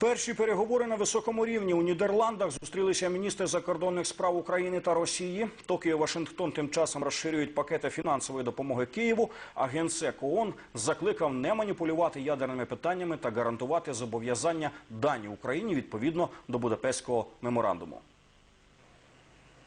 Перші переговори на високому рівні у Нідерландах зустрілися міністри закордонних справ України та Росії. Токіо Вашингтон тим часом розширюють пакети фінансової допомоги Києву. А генсек ООН закликав не маніпулювати ядерними питаннями та гарантувати зобов'язання дані Україні відповідно до Будапештського меморандуму.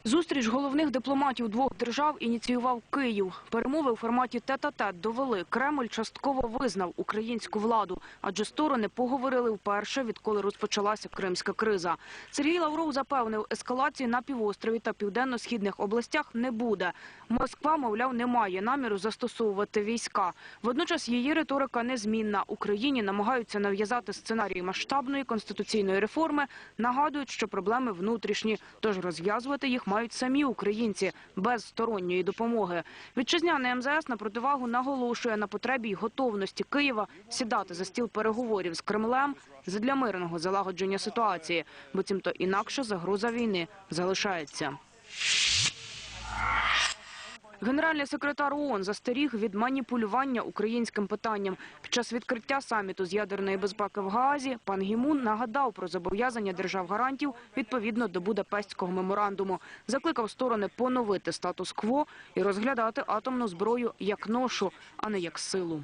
Зустріч головних дипломатів двох держав ініціював Київ. Перемови у форматі тет-а-тет довели. Кремль частково визнав українську владу, адже сторони поговорили вперше, відколи розпочалася кримська криза. Сергій Лавров запевнив, ескалації на півострові та південно-східних областях не буде. Москва, мовляв, не має наміру застосовувати війська. Водночас її риторика незмінна. Україні намагаються нав'язати сценарій масштабної конституційної реформи. Нагадують, що проблеми внутрішні, тож розв'язувати їх мають самі українці без сторонньої допомоги. Вітчизняний МЗС на противагу наголошує на потребі й готовності Києва сідати за стіл переговорів з Кремлем задля мирного залагодження ситуації, бо цімто інакше загроза війни залишається. Генеральний секретар ООН застеріг від маніпулювання українським питанням. Під час відкриття саміту з ядерної безпеки в Гаазі пан Гімун нагадав про зобов'язання держав-гарантів відповідно до Будапештського меморандуму. Закликав сторони поновити статус-кво і розглядати атомну зброю як ношу, а не як силу.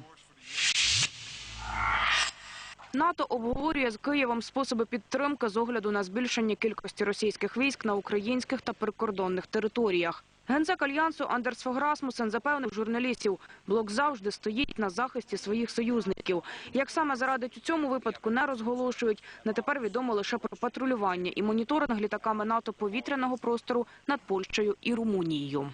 НАТО обговорює з Києвом способи підтримки з огляду на збільшення кількості російських військ на українських та прикордонних територіях. Генсек альянсу Андерс Фограсмусен запевнив журналістів, блок завжди стоїть на захисті своїх союзників. Як саме зарадить у цьому випадку не розголошують. На тепер відомо лише про патрулювання і моніторинг літаками НАТО повітряного простору над Польщею і Румунією.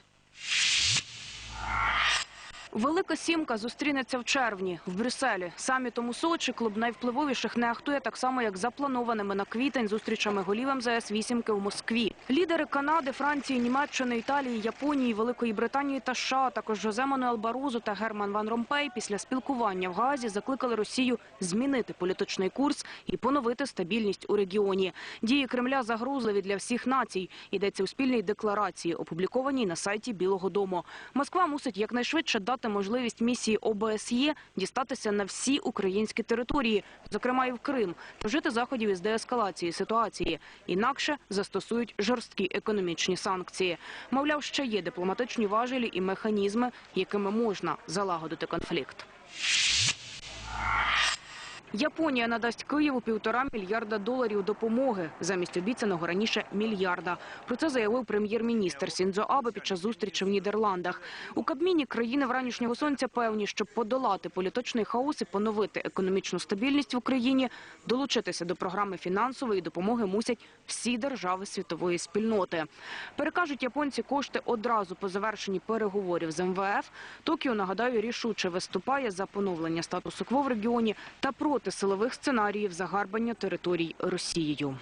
Велика сімка зустрінеться в червні в Брюсселі. Самітом у Сочі клуб найвпливовіших не ахтує так само, як запланованими на квітень зустрічами голів МЗС вісімки в Москві. Лідери Канади, Франції, Німеччини, Італії, Японії, Великої Британії та США, а також Жозе Мануел Барузу та Герман Ван Ромпей після спілкування в Гаазі закликали Росію змінити політичний курс і поновити стабільність у регіоні. Дії Кремля загрозливі для всіх націй. Йдеться у спільній декларації, опублікованій на сайті Білого Дому. Москва мусить якнайшвидше дати можливість місії ОБСЄ дістатися на всі українські території, зокрема і в Крим, та вжити заходів із деескалації ситуації. Інакше застосують жорсткі економічні санкції. Мовляв, ще є дипломатичні важелі і механізми, якими можна залагодити конфлікт. Японія надасть Києву півтора мільярда доларів допомоги замість обіцяного раніше мільярда. Про це заявив прем'єр-міністр Сіндзо Абе під час зустрічі в Нідерландах. У Кабміні країни вранішнього сонця певні, щоб подолати політичний хаос і поновити економічну стабільність в Україні, долучитися до програми фінансової допомоги мусять всі держави світової спільноти. Перекажуть японці кошти одразу по завершенні переговорів з МВФ. Токіо, нагадаю, рішуче виступає за поновлення статусу кво в регіоні та проти силових сценаріїв загарбання територій Росією.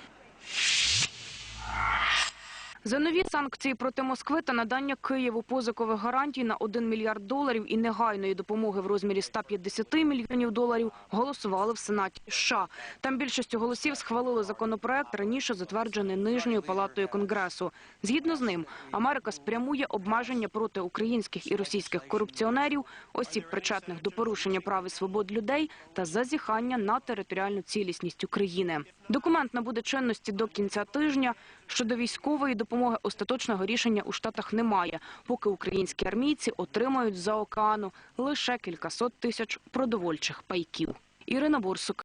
За нові санкції проти Москви та надання Києву позикових гарантій на 1 мільярд доларів і негайної допомоги в розмірі 150 мільйонів доларів голосували в Сенаті США. Там більшістю голосів схвалили законопроект, раніше затверджений нижньою палатою Конгресу. Згідно з ним, Америка спрямує обмеження проти українських і російських корупціонерів, осіб причетних до порушення прав і свобод людей та зазіхання на територіальну цілісність України. Документ набуде чинності до кінця тижня. Щодо військової допомоги остаточного рішення у Штатах немає, поки українські армійці отримають за океану лише кількасот тисяч продовольчих пайків. Ірина Бурсук.